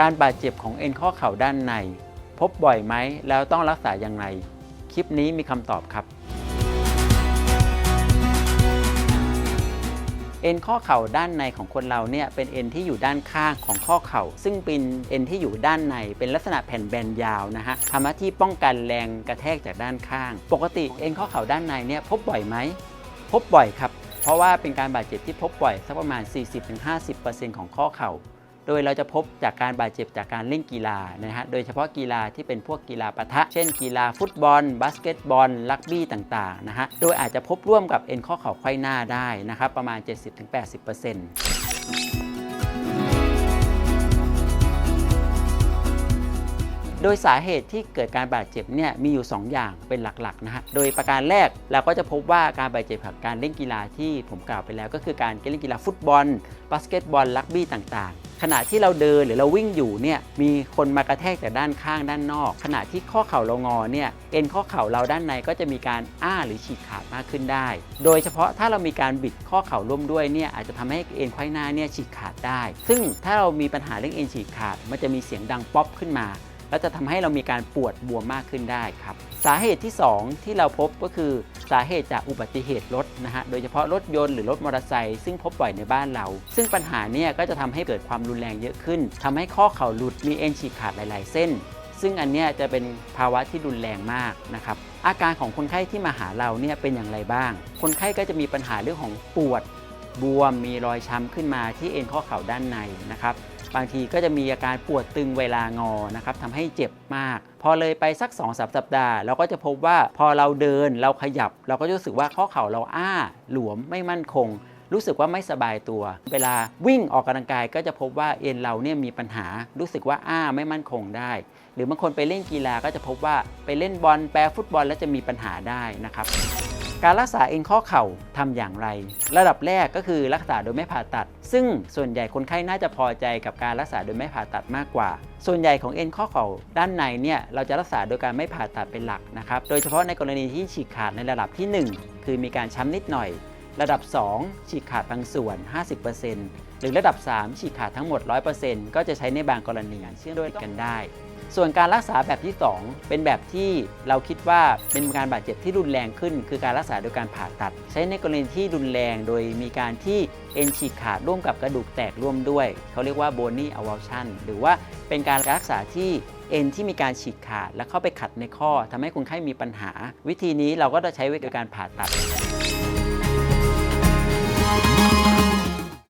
การบาดเจ็บของเอ็นข้อเข่าด้านใน พบบ่อยไหมแล้วต้องรักษาอย่างไร คลิปนี้มีคำตอบครับ เอ็นข้อเข่าด้านในของคนเราเนี่ยเป็นเอ็นที่อยู่ด้านข้างของข้อเข่า ซึ่งเป็นเอ็นที่อยู่ด้านในเป็นลักษณะแผ่นแบนยาวนะฮะทำหน้าที่ป้องกันแรงกระแทกจากด้านข้าง ปกติเอ็นข้อเข่าด้านในเนี่ยพบบ่อยไหมพบบ่อยครับ เพราะว่าเป็นการบาดเจ็บที่พบบ่อยสักประมาณ 40-50%ของข้อเข่า โดยเราจะพบจากการบาดเจ็บจากการเล่นกีฬานะฮะ โดยเฉพาะกีฬาที่เป็นพวกกีฬาปะทะ เช่นกีฬาฟุตบอล บาสเกตบอล ลักบี้ต่างๆนะฮะ โดยอาจจะพบร่วมกับเอ็นข้อเข่าไขว้หน้าได้นะครับประมาณ 70-80% โดยสาเหตุที่เกิดการบาดเจ็บเนี่ยมีอยู่ 2 อย่างเป็นหลักๆนะฮะ โดยประการแรกเราก็จะพบว่าการบาดเจ็บจากการเล่นกีฬาที่ผมกล่าวไปแล้ว ก็คือการเล่นกีฬาฟุตบอลบาสเกตบอลลักบี้ต่าง ๆขณะที่เราเดินหรือเราวิ่งอยู่เนี่ยมีคนมากระแทกจากด้านข้างด้านนอก ขณะที่ข้อเข่าเรางอเนี่ยเอ็นข้อเข่าเราด้านในก็จะมีการอ้าหรือฉีกขาดมากขึ้นได้ โดยเฉพาะถ้าเรามีการบิดข้อเข่าร่วมด้วยเนี่ยอาจจะทำให้เอ็นไขว้หน้าเนี่ยฉีกขาดได้ ซึ่งถ้าเรามีปัญหาเรื่องเอ็นฉีกขาด มันจะมีเสียงดังป๊อปขึ้นมา แล้วจะทำให้เรามีการปวดบวมมากขึ้นได้ครับ สาเหตุที่ 2 ที่เราพบก็คือสาเหตุจากอุบัติเหตุรถนะฮะโดยเฉพาะรถยนต์หรือรถมอเตอร์ไซค์ซึ่งพบบ่อยในบ้านเรา ซึ่งปัญหาเนี่ยก็จะทำให้เกิดความรุนแรงเยอะขึ้นทำให้ข้อเข่าหลุดมีเอ็นฉีกขาดหลาย ๆ เส้น ซึ่งอันเนี้ยจะเป็นภาวะที่รุนแรงมากนะครับอาการของคนไข้ที่มาหาเราเนี่ยเป็นอย่างไรบ้าง คนไข้ก็จะมีปัญหาเรื่องของปวดบวมมีรอยช้ำขึ้นมาที่เอ็นข้อเข่าด้านในนะครับ บางทีก็จะมีอาการปวดตึงเวลางอนะครับทำให้เจ็บมาก พอเลยไปสัก2อสสัปดาห์ เราก็จะพบว่าพอเราเดินเราขยับ เราก็จะรู้สึกว่าข้อเข่าเราอ้า หลวมไม่มั่นคง รู้สึกว่าไม่สบายตัว เวลาวิ่งออกกำลังกายก็จะพบว่าเอ็นเราเนี่ยมีปัญหา รู้สึกว่าอ้าไม่มั่นคงได้ หรือบางคนไปเล่นกีฬาก็จะพบว่าไปเล่นบอลแปรฟุตบอลแล้วจะมีปัญหาได้นะครับ การรักษาเอ็นข้อเข่าทำอย่างไร ระดับแรกก็คือรักษาโดยไม่ผ่าตัด ซึ่งส่วนใหญ่คนไข้น่าจะพอใจกับการรักษาโดยไม่ผ่าตัดมากกว่า ส่วนใหญ่ของเอ็นข้อเข่าด้านในเนี่ยเราจะรักษาโดยการไม่ผ่าตัดเป็นหลักนะครับ โดยเฉพาะในกรณีที่ฉีกขาดในระดับที่ 1 คือมีการช้ำนิดหน่อย ระดับ 2 ฉีกขาดบางส่วน 50%หรือระดับ 3 ฉีกขาดทั้งหมด 100%ก็จะใช้ในบางกรณีเชื่อมด้วยกันได้ ส่วนการรักษาแบบที่ 2 เป็นแบบที่เราคิดว่าเป็นการบาดเจ็บที่รุนแรงขึ้น คือการรักษาโดยการผ่าตัด ใช้ในกรณีที่รุนแรงโดยมีการที่เอ็นฉีกขาดร่วมกับกระดูกแตกร่วมด้วย เขาเรียกว่า bony avulsion หรือว่าเป็นการรักษาที่เอ็นที่มีการฉีกขาด และเข้าไปขัดในข้อ ทำให้คนไข้มีปัญหา วิธีนี้เราก็จะใช้วิธีการผ่าตัด